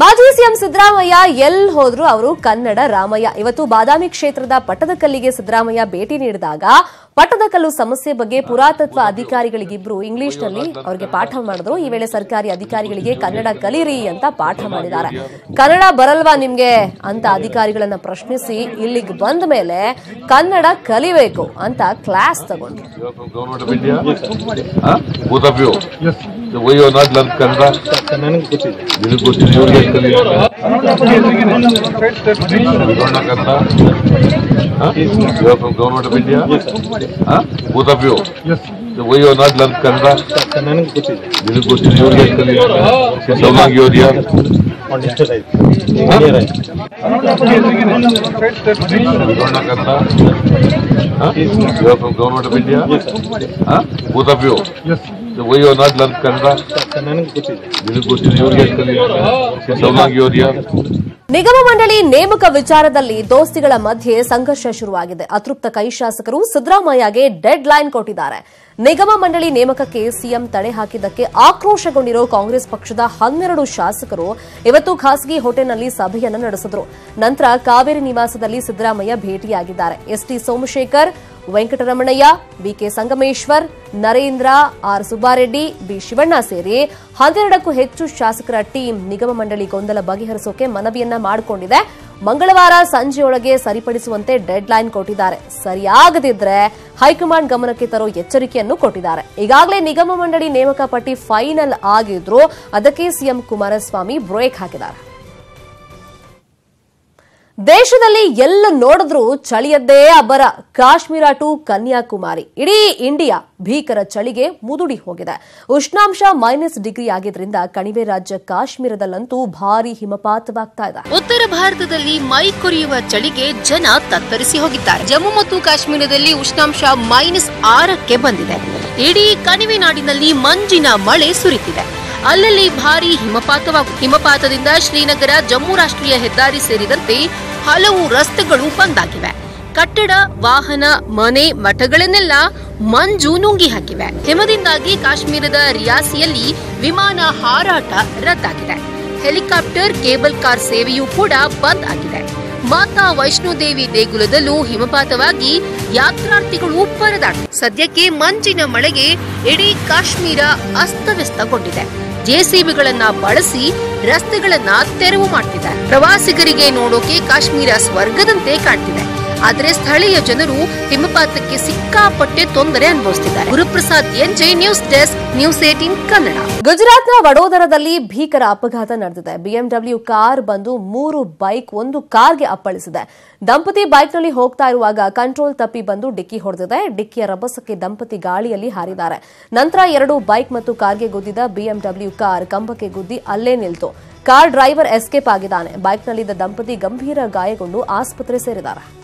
ಮಾಜಿ CM Siddaramaiah L ಹೋದ್ರು ಅವರು ಕನ್ನಡ ರಾಮಯ್ಯ. ಇವತ್ತು ಬಾದಾಮಿ ಕ್ಷೇತ್ರದ ಪಟ್ಟದಕಲ್ಲಿಗೆ ಸಿದ್ದರಾಮಯ್ಯ ಭೇಟಿ ನೀಡಿದಾಗ ಪಟ್ಟದಕಲ್ಲು ಸಮಸ್ಯೆ ಬಗ್ಗೆ ಪುರಾತತ್ವ ಅಧಿಕಾರಿಗಳಿಗಿಬ್ರು ಇಂಗ್ಲಿಷ್ನಲ್ಲಿ ಅವರಿಗೆ ಪಾಠ ಮಾಡಿದ್ರು. ಈ ವೇಳೆ ಸರ್ಕಾರಿ ಅಧಿಕಾರಿಗಳಿಗೆ ಕನ್ನಡ ಕಲೀರಿ ಅಂತ ಪಾಠ ಮಾಡಿದ್ದಾರೆ. ಕನ್ನಡ ಬರಲ್ವಾ ನಿಮ್ಗೆ? ಅಂತ ಅಧಿಕಾರಿಗಳನ್ನ ಪ್ರಶ್ನಿಸಿ ಇಲ್ಲಿಗೆ ಬಂದ ಮೇಲೆ ಕನ್ನಡ ಕಲಿಬೇಕು ಅಂತ ಕ್ಲಾಸ್ ತಗೊಂಡ್ರು. तो वही ऑनर लर्न करना। जिन्हें कुछ न्यू गेट कर you are from government of India both of you तो वही ऑनर लर्न करना। जिन्हें कुछ न्यू गेट कर सौभाग्य हो दिया विरोध government of India both of you तो वही औनाद लफ्ज करना। जिसको कुछ यूरिया करिए सौना की ನಿಗಮ ಮಂಡಳಿ ನೇಮಕ ವಿಚಾರದಲ್ಲಿ ದೋಸ್ತಿಗಳ ಮಧ್ಯೆ ಸಂಘರ್ಷ ಶುರುವಾಗಿದೆ. ಅತೃಪ್ತ ಕೈ ಶಾಸಕರು ಸಿದ್ದರಾಮಯ್ಯಗೆ ಡೆಡ್ ಲೈನ್ ಕೊಟ್ಟಿದ್ದಾರೆ. ನಿಗಮ ಮಂಡಳಿ ನೇಮಕಕ್ಕೆ ಸಿಎಂ ತಡೆ ಹಾಕಿದ್ದಕ್ಕೆ ಆಕ್ರೋಶಗೊಂಡಿರೋ ಕಾಂಗ್ರೆಸ್ ಪಕ್ಷದ ಹನ್ನೆರಡು ಶಾಸಕರು ಇವತ್ತು ಖಾಸಗಿ ಹೋಟೆಲ್ನಲ್ಲಿ ಸಭೆಯನ್ನು ನಡೆಸಿದ್ರು. ನಂತರ ಕಾವೇರಿ ನಿವಾಸದಲ್ಲಿ Siddaramaiah ಭೇಟಿಯಾಗಿದ್ದಾರೆ. ST Somashekar, Venkataramanaiah BK Sangameshwar, Narendra, R. Subbareddy, B. Shivanna ಸೇರಿ ಹನ್ನೆರಡಕ್ಕೂ ಹೆಚ್ಚು ಶಾಸಕರ ಟೀಂ ನಿಗಮ ಮಂಡಳಿ ಗೊಂದಲ ಬಗೆಹರಿಸೋಕೆ ಮನವಿಯನ್ನ ಮಾಡಿಕೊಂಡಿದೆ. ಮಂಗಳವಾರ ಸಂಜೆಯೊಳಗೆ ಸರಿಪಡಿಸುವಂತೆ ಡೆಡ್ ಲೈನ್ ಕೊಟ್ಟಿದ್ದಾರೆ. ಸರಿಯಾಗದಿದ್ರೆ ಹೈಕಮಾಂಡ್ ಗಮನಕ್ಕೆ ತರೋ ಎಚ್ಚರಿಕೆಯನ್ನು ಕೊಟ್ಟಿದ್ದಾರೆ. ಈಗಾಗಲೇ ನಿಗಮ ಮಂಡಳಿ ನೇಮಕ ಪಟ್ಟಿ ಫೈನಲ್ ಆಗಿದ್ರು ಅದಕ್ಕೆ ಸಿಎಂ ಕುಮಾರಸ್ವಾಮಿ ಬ್ರೇಕ್ ಹಾಕಿದ್ದಾರೆ. ದೇಶದಲ್ಲಿ ಎಲ್ಲ ನೋಡಿದ್ರೂ ಚಳಿಯದ್ದೇ ಅಬ್ಬರ. ಕಾಶ್ಮೀರ ಟು ಕನ್ಯಾಕುಮಾರಿ. ಇಡೀ ಇಂಡಿಯಾ ಭೀಕರ ಚಳಿಗೆ ಮುದುಡಿ ಹೋಗಿದೆ. ಉಷ್ಣಾಂಶ ಮೈನಸ್ ಡಿಗ್ರಿ ಆಗಿದ್ರಿಂದ ಕಣಿವೆ ರಾಜ್ಯ ಕಾಶ್ಮೀರದಲ್ಲಂತೂ ಭಾರಿ ಹಿಮಪಾತವಾಗ್ತಾ ಇದೆ. ಉತ್ತರ ಭಾರತದಲ್ಲಿ ಮೈ ಕೊರೆಯುವ ಚಳಿಗೆ ಜನ ತತ್ತರಿಸಿ ಹೋಗಿದ್ದಾರೆ. ಜಮ್ಮು ಮತ್ತು ಕಾಶ್ಮೀರದಲ್ಲಿ ಉಷ್ಣಾಂಶ ಮೈನಸ್ ಆರಕ್ಕೆ ಬಂದಿದೆ. ಇಡೀ ಕಣಿವೆ ನಾಡಿನಲ್ಲಿ ಮಂಜಿನ ಮಳೆ ಸುರಿತಿದೆ. ಅಲ್ಲಲ್ಲಿ ಭಾರಿ ಹಿಮಪಾತವಾಗು ಹಿಮಪಾತದಿಂದ ಶ್ರೀನಗರ ಜಮ್ಮು ರಾಷ್ಟ್ರೀಯ ಹೆದ್ದಾರಿ ಸೇರಿದಂತೆ ಹಲವು ರಸ್ತೆಗಳು ಬಂದ್ ಆಗಿವೆ ಕಟ್ಟಡ, ವಾಹನ, ಮನೆ ಮಠಗಳನ್ನೆಲ್ಲ ಮಂಜು ನುಂಗಿ ಹಾಕಿವೆ. ಹಿಮದಿಂದಾಗಿ ಕಾಶ್ಮೀರದ ರಿಯಾಸಿಯಲ್ಲಿ ವಿಮಾನ ಹಾರಾಟ ರದ್ದಾಗಿದೆ. ಹೆಲಿಕಾಪ್ಟರ್, ಕೇಬಲ್ ಕಾರ್ ಸೇವೆಯೂ ಕೂಡ ಬಂದ್ ಆಗಿದೆ. ಮಾತಾ ವೈಷ್ಣೋದೇವಿ ದೇಗುಲದಲ್ಲೂ ಹಿಮಪಾತವಾಗಿ ಯಾತ್ರಾರ್ಥಿಗಳು ಪರದಾಟ ಸದ್ಯಕ್ಕೆ ಮಂಜಿನ ಮಳೆಗೆ ಇಡೀ ಕಾಶ್ಮೀರ ಅಸ್ತವ್ಯಸ್ತಗೊಂಡಿದೆ. ಜೆಸಿಬಿಗಳನ್ನ ಬಳಸಿ ರಸ್ತೆಗಳನ್ನ ತೆರವು ಮಾಡ್ತಿದ್ದಾರೆ. ಪ್ರವಾಸಿಗರಿಗೆ ನೋಡೋಕೆ ಕಾಶ್ಮೀರ ಸ್ವರ್ಗದಂತೆ ಕಾಣ್ತಿದೆ. ಆದ್ರೆ ಸ್ಥಳೀಯ ಜನರು ಹಿಮಪಾತಕ್ಕೆ ಸಿಕ್ಕಾಪಟ್ಟೆ ತೊಂದರೆ ಅನುಭವಿಸುತ್ತಿದ್ದಾರೆ Guruprasad NJ news desk, news eighteen Kannada. ಗುಜರಾತ್ನ ವಡೋದರದಲ್ಲಿ ಭೀಕರ ಅಪಘಾತ ನಡೆದಿದೆ. ಬಿಎಂಡಬ್ಲ್ಯೂ ಕಾರ್ ಬಂದು ಮೂರು ಬೈಕ್ ಒಂದು ಕಾರ್ಗೆ ಅಪ್ಪಳಿಸಿದೆ. ದಂಪತಿ ಬೈಕ್ನಲ್ಲಿ ಹೋಗ್ತಾ ಇರುವಾಗ ಕಂಟ್ರೋಲ್ ತಪ್ಪಿ ಬಂದು ಡಿಕ್ಕಿ ಹೊಡೆದಿದೆ. ಡಿಕ್ಕಿಯ ರಭಸಕ್ಕೆ ದಂಪತಿ ಗಾಳಿಯಲ್ಲಿ ಹಾರಿದ್ದಾರೆ. ನಂತರ ಎರಡು ಬೈಕ್ ಮತ್ತು ಕಾರ್ಗೆ ಗುದ್ದಿದ ಬಿಎಂಡಬ್ಲ್ಯೂ ಕಾರ್ ಕಂಬಕ್ಕೆ ಗುದ್ದಿ ಅಲ್ಲೇ ನಿಲ್ತು. ಕಾರ್ ಡ್ರೈವರ್ ಎಸ್ಕೇಪ್ ಆಗಿದ್ದಾನೆ. ಬೈಕ್ನಲ್ಲಿದ್ದ ದಂಪತಿ ಗಂಭೀರ ಗಾಯಗೊಂಡು ಆಸ್ಪತ್ರೆ ಸೇರಿದ್ದಾರೆ.